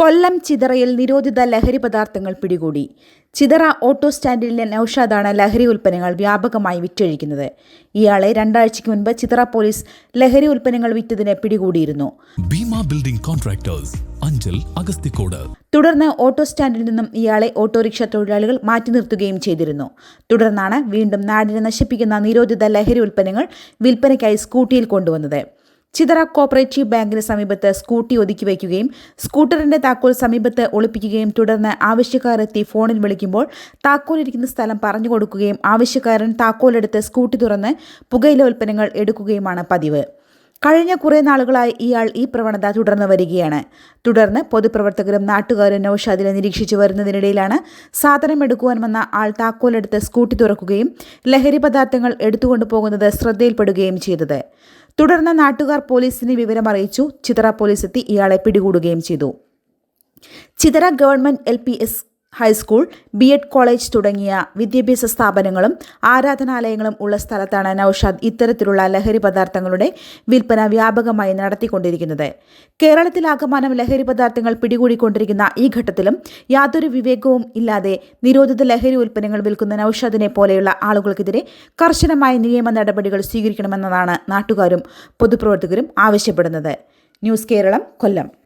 കൊല്ലം ചിതറയിൽ നിരോധിത ലഹരി പദാർത്ഥങ്ങൾ പിടികൂടി. ചിതറ ഓട്ടോ സ്റ്റാൻഡിലെ നൌഷാദാണ് ലഹരി ഉൽപ്പന്നങ്ങൾ വ്യാപകമായി വിറ്റഴിക്കുന്നത്. ഇയാളെ രണ്ടാഴ്ചയ്ക്ക് മുൻപ് ചിതറ പോലീസ് ലഹരി ഉൽപ്പന്നങ്ങൾ വിറ്റതിന് പിടികൂടിയിരുന്നു. ബിൽഡിംഗ് കോൺട്രാക്ടേഴ്സ് അഞ്ചൽ അഗസ്തിക്കോട് തുടർന്ന് ഓട്ടോ സ്റ്റാൻഡിൽ നിന്നും ഇയാളെ ഓട്ടോറിക്ഷ തൊഴിലാളികൾ മാറ്റി നിർത്തുകയും ചെയ്തിരുന്നു. തുടർന്നാണ് വീണ്ടും നാടിനെ നശിപ്പിക്കുന്ന നിരോധിത ലഹരി ഉൽപ്പന്നങ്ങൾ വിൽപ്പനയ്ക്കായി സ്കൂട്ടിയിൽ കൊണ്ടുവന്നത്. ചിതറ കോപ്പറേറ്റീവ് ബാങ്കിന് സമീപത്ത് സ്കൂട്ടി ഒതുക്കി വയ്ക്കുകയും സ്കൂട്ടറിന്റെ താക്കോൽ സമീപത്ത് ഒളിപ്പിക്കുകയും തുടർന്ന് ആവശ്യക്കാരെത്തി ഫോണിൽ വിളിക്കുമ്പോൾ താക്കോലിരിക്കുന്ന സ്ഥലം പറഞ്ഞു കൊടുക്കുകയും ആവശ്യക്കാരൻ താക്കോലെടുത്ത് സ്കൂട്ടി തുറന്ന് പുകയില ഉൽപ്പന്നങ്ങൾ എടുക്കുകയുമാണ് പതിവ്. കഴിഞ്ഞ കുറേ നാളുകളായി ഇയാൾ ഈ പ്രവണത തുടർന്നു വരികയാണ്. തുടർന്ന് പൊതുപ്രവർത്തകരും നാട്ടുകാരും നൌഷാദിനെ നിരീക്ഷിച്ചു വരുന്നതിനിടയിലാണ് സാധനം എടുക്കുവാൻ വന്ന ആൾ താക്കോലെടുത്ത് സ്കൂട്ടി തുറക്കുകയും ലഹരി പദാർത്ഥങ്ങൾ എടുത്തുകൊണ്ടു പോകുന്നത് ശ്രദ്ധയിൽപ്പെടുകയും ചെയ്തത്. തുടർന്ന് നാട്ടുകാർ പോലീസിനെ വിവരമറിയിച്ചു. ചിതറ പോലീസ് എത്തി. ഇയാളെ പിടികൂടുകയും ചെയ്തു. Chithara government L P S high school B Ed college തുടങ്ങിയ വിദ്യാഭ്യാസ സ്ഥാപനങ്ങളും ആരാധനാലയങ്ങളും ഉള്ള സ്ഥലത്താണ് നൌഷാദ് ഇത്തരത്തിലുള്ള ലഹരി പദാർത്ഥങ്ങളുടെ വിൽപ്പന വ്യാപകമായി നടത്തിക്കൊണ്ടിരിക്കുന്നത്. കേരളത്തിലാകമാനം ലഹരി പദാർത്ഥങ്ങൾ പിടികൂടിക്കൊണ്ടിരിക്കുന്ന ഈ ഘട്ടത്തിലും യാതൊരു വിവേകവും ഇല്ലാതെ നിരോധിത ലഹരി ഉൽപ്പന്നങ്ങൾ വിൽക്കുന്ന നൌഷാദിനെ പോലെയുള്ള ആളുകൾക്കെതിരെ കർശനമായ നിയമ നടപടികൾ സ്വീകരിക്കണമെന്നതാണ് നാട്ടുകാരും പൊതുപ്രവർത്തകരും ആവശ്യപ്പെടുന്നത്. ന്യൂസ് കേരളം കൊല്ലം.